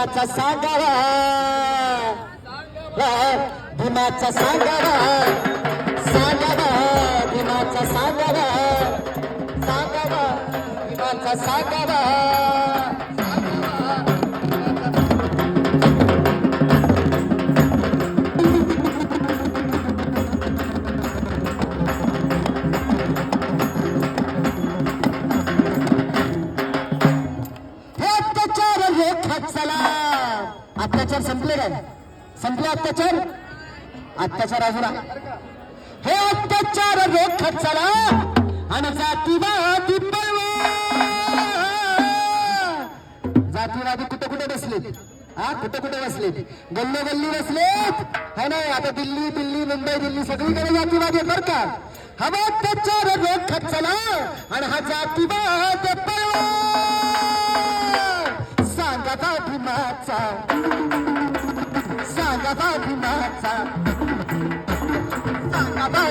भीमाचा सांगावा. भीमाचा सांगावा. सांगावा भीमाचा सांगावा. सांगावा भीमाचा सांगावा. अत्याचार संपले काय संपले अत्याचार? अत्याचार अजून हे अत्याचार रोखत चला. आणि जातीवादी जातीवादी कुठे कुठे बसलेत? हा कुठे कुठे बसलेत? गल्ली गल्ली बसलेत? हा ना? आता दिल्ली दिल्ली मुंबई दिल्ली सगळीकडे जातीवादी बरं का? हवा अत्याचार रोखत चला. आणि हा जातीवाद पळवा. सांगा सांगा बा सांगा बा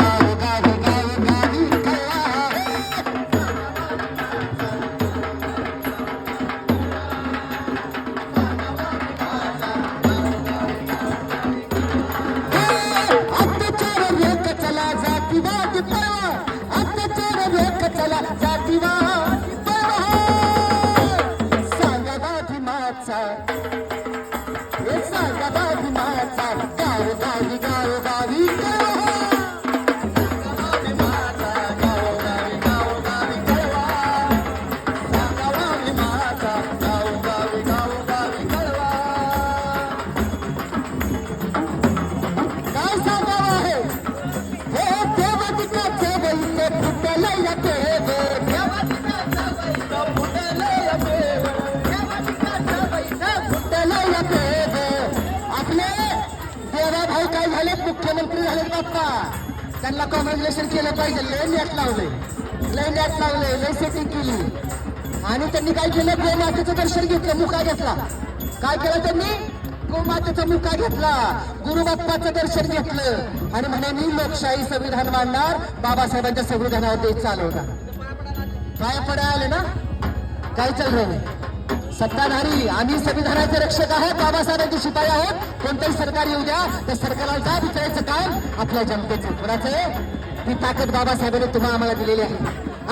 गाव गावी अत्याचार चला जातीवाद पळवा अत्याचार रोक चला जातीवाद काय काय झाले? मुख्यमंत्री झाले बाप्पा त्यांना कॉंग्रॅच्युलेशन केलं पाहिजे. लय नेट लावले. लय नॅट लावले. लय सेटिंग केली. आणि त्यांनी काय केलं? गोमातेचं दर्शन घेतलं. मुका घेतला. काय केलं त्यांनी? गोमातेचा मुका घेतला. गुरुबाप्पाचं दर्शन घेतलं. आणि म्हणे मी लोकशाही संविधान मांडणार. बाबासाहेबांच्या संविधानावर देश चालवणार. काय पडायला आले ना? काय चालू नाही सत्ताधारी आम्ही संविधानाचे रक्षक आहोत बाबासाहेबांचे शिपाई आहोत. कोणतंही सरकार येऊ द्या त्या सरकारला जा विचारायचं काम आपल्या जनतेचं. कोणाचं? आहे? ती ताकद बाबासाहेबांनी तुम्हाला आम्हाला दिलेली आहे.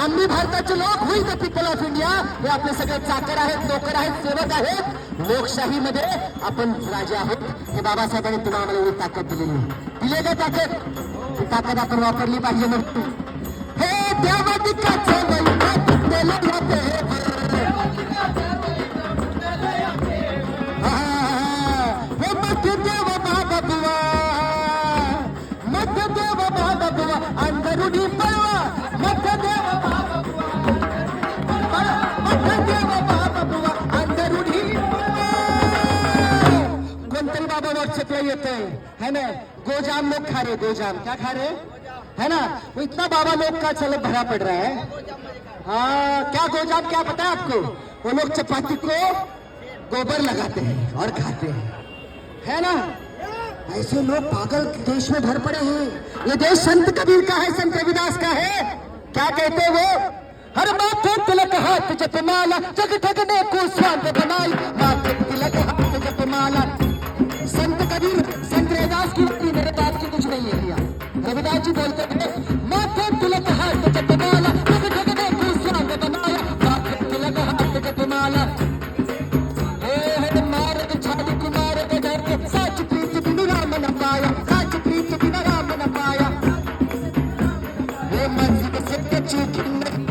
आम्ही भारताचे लोक होईल द पीपल ऑफ इंडिया हे आपले सगळे चाकर आहेत नोकर आहेत सेवक आहेत. लोकशाहीमध्ये आपण राजे आहोत. हे बाबासाहेबांनी तुम्हाला आम्हाला एवढी ताकद दिलेली आहे. दिले का ताकद. ती ताकद आपण वापरली पाहिजे म्हणतो हे देवादिकाचे कोणतरी बाबा व्हाट्सएपला येत है ना? गोजाम लोग खा रहे, गोजाम। क्या खा रहे? है ना? वो इतना बाबा लोग का चलो भरा पड़ रहा है। हाँ क्या गोजाम, क्या पता है आपको? वो लोग चपाती को गोबर लगाते हैं और खाते हैं। है ना? ऐसे लोग पागल देश में भर पड़े हैं। ये देश संत कबीर का है, संत रविदास का है। क्या कहते हैं वो? हर माथे तिलक हाथ जपमाला, जग ठगने को स्वाद बनाई। नदी